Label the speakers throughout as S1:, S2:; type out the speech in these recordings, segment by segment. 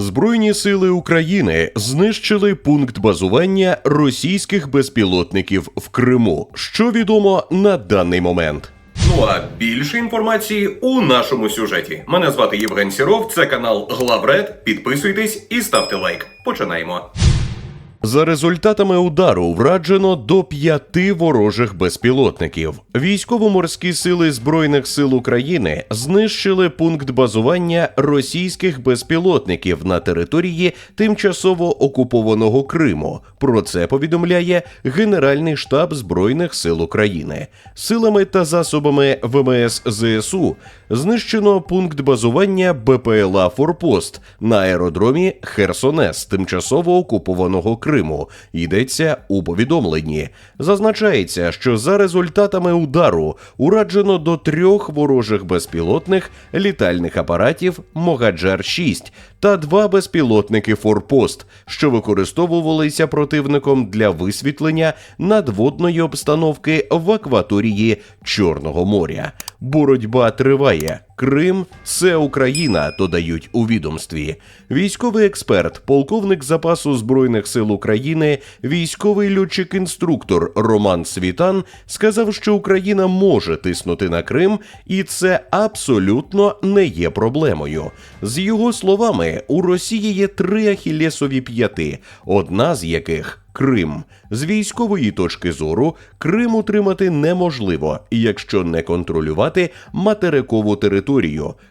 S1: Збройні сили України знищили пункт базування російських безпілотників в Криму. Що відомо на даний момент?
S2: Ну а більше інформації у нашому сюжеті. Мене звати Євген Сіров, це канал Главред. Підписуйтесь і ставте лайк. Починаємо.
S1: За результатами удару враджено до п'яти ворожих безпілотників. Військово-морські сили Збройних сил України знищили пункт базування російських безпілотників на території тимчасово окупованого Криму. Про це повідомляє Генеральний штаб Збройних сил України. Силами та засобами ВМС ЗСУ знищено пункт базування БПЛА Форпост на аеродромі Херсонес тимчасово окупованого Криму. Йдеться у повідомленні. Зазначається, що за результатами удару ураджено до трьох ворожих безпілотних літальних апаратів Могаджар 6 та два безпілотники Форпост, що використовувалися противником для висвітлення надводної обстановки в акваторії Чорного моря. Боротьба триває. Крим це Україна, додають у відомстві. Військовий експерт, полковник запасу збройних сил України, військовий льотчик-інструктор Роман Світан сказав, що Україна може тиснути на Крим, і це абсолютно не є проблемою. З його словами, у Росії є три ахілєсові п'яти, одна з яких Крим. З військової точки зору Крим утримати неможливо, якщо не контролювати материкову територію.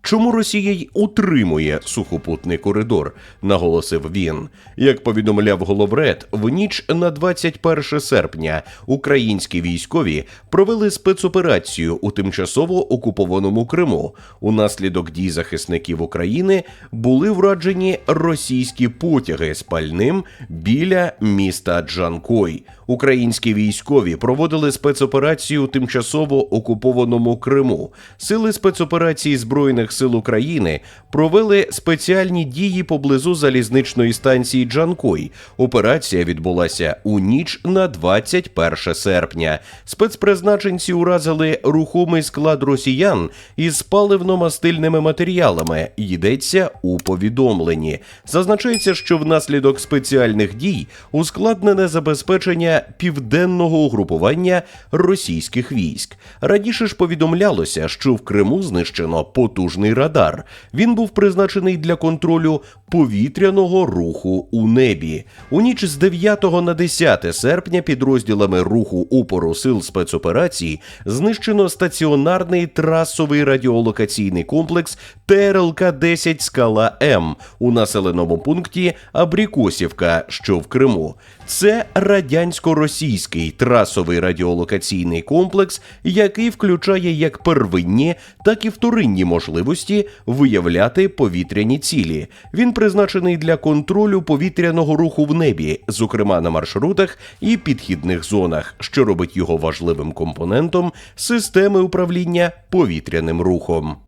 S1: Чому Росія й утримує сухопутний коридор? наголосив він. Як повідомляв Головред, в ніч на 21 серпня українські військові провели спецоперацію у тимчасово окупованому Криму. Унаслідок дій захисників України були враджені російські потяги з пальним біля міста Джанкой. Українські військові проводили спецоперацію у тимчасово окупованому Криму. Сили спецоперації Збройних сил України провели спеціальні дії поблизу залізничної станції Джанкой. Операція відбулася у ніч на 21 серпня. Спецпризначенці уразили рухомий склад росіян із паливно-мастильними матеріалами. Йдеться у повідомленні. Зазначається, що внаслідок спеціальних дій ускладнене забезпечення південного угрупування російських військ. Раніше ж повідомлялося, що в Криму знищено потужний радар. Він був призначений для контролю повітряного руху у небі. У ніч з 9 на 10 серпня підрозділами руху упору сил спецоперацій знищено стаціонарний трасовий радіолокаційний комплекс ТРЛК-10 Скала М у населеному пункті Абрікосівка, що в Криму. Це радянсько-російський трасовий радіолокаційний комплекс, який включає як первинні, так і вторинні можливості виявляти повітряні цілі. Він призначений для контролю повітряного руху в небі, зокрема на маршрутах і підхідних зонах, що робить його важливим компонентом системи управління повітряним рухом.